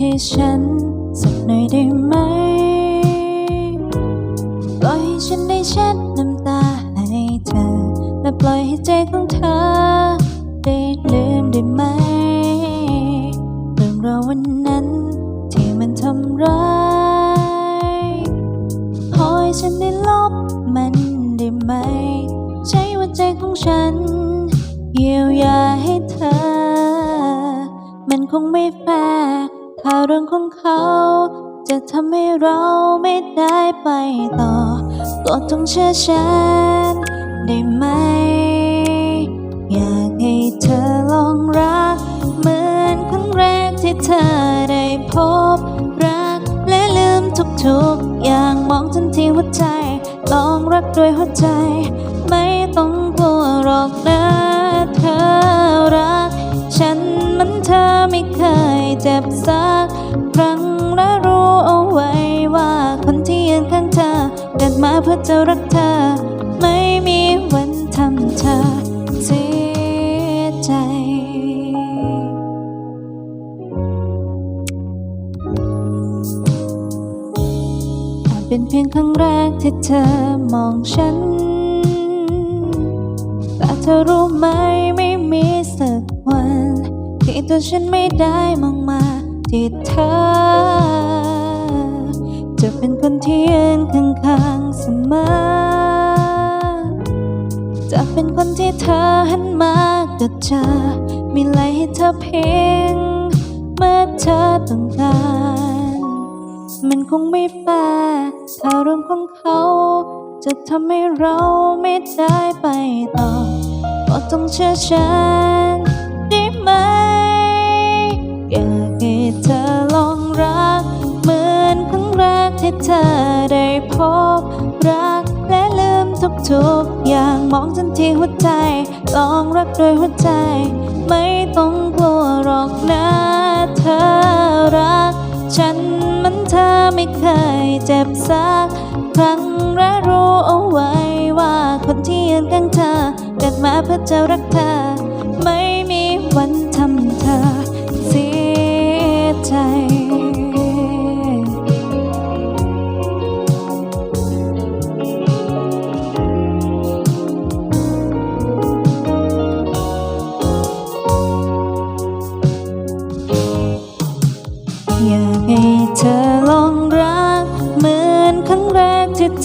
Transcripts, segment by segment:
ที่ฉันสักหน่อยได้ไหม ปล่อยให้ฉันได้เช็ดน้ำตาให้เธอ และปล่อยให้ใจของเธอ ได้ลืมได้ไหมเรื่องราววันนั้น ที่มันทำร้ายขอให้ฉันได้ลบมันได้ไหม ใช้หัวใจของฉัน เยียวยาให้เธอ มันคงไม่แฟร์ ถ้าเรื่องของเขา จะทำให้เราไม่ได้ไปต่อก็ต้องเชื่อฉันได้ไหม อยากให้เธอลองรัก เหมือนครั้งแรกที่เธอได้พบรักและลืมทุกๆ อย่างมองทันทีหัวใจลองรักด้วยหัวใจ ไม่ต้องกลัวหรอกนะเธอรัก ฉันมันเธอไม่เคยเจ็บสัก ครั้งและรู้เอาไว้ว่าคนที่ยืนข้างเธอเกิดมาเพื่อจะรักเธอ ไม่มีวันทำเธอเสียใจอาจเป็นเพียงครั้งแรกที่เธอมองฉัน แต่เธอรู้ไหมไม่มีสักวัน ที่ตัวฉันไม่ได้มองมา ที่เธอ จะเป็นคนที่ยืนข้างๆเสมอ จะเป็นคนที่เธอหันมาก็เจอมีอะไรให้เธอเพียงเมื่อเธอต้องการ มันคงไม่แฟร์ถ้าเรื่องของเขา จะทำให้เราไม่ได้ไปต่อก็ต้องเชื่อฉัน พบ รักและลืมทุกๆอย่างมองทันที่หัวใจ ลองรักด้วยหัวใจ ไม่ต้องกลัวหรอกนะเธอรัก ฉันมันเธอไม่เคยเจ็บสักครั้งและรู้เอาไว้ว่าคนที่ยืนข้างเธอเกิดมาเพื่อจะรักเธอ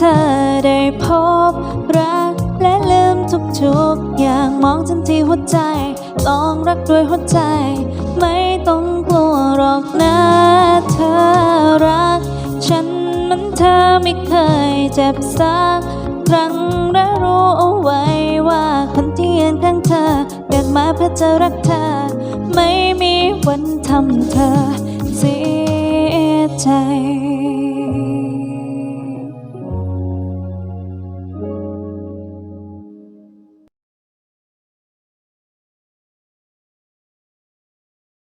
เธอได้พบ รักและลืมทุกๆอย่างมองทันทีหัวใจลองรักด้วยหัวใจ ไม่ต้องกลัวหรอกนะเธอรัก ฉันมันเธอไม่เคยเจ็บสักครั้งและรู้เอาไว้ว่าคนที่ยืนข้างเธอเกิดมาเพื่อจะรักเธอ ไม่มีวันทำเธอ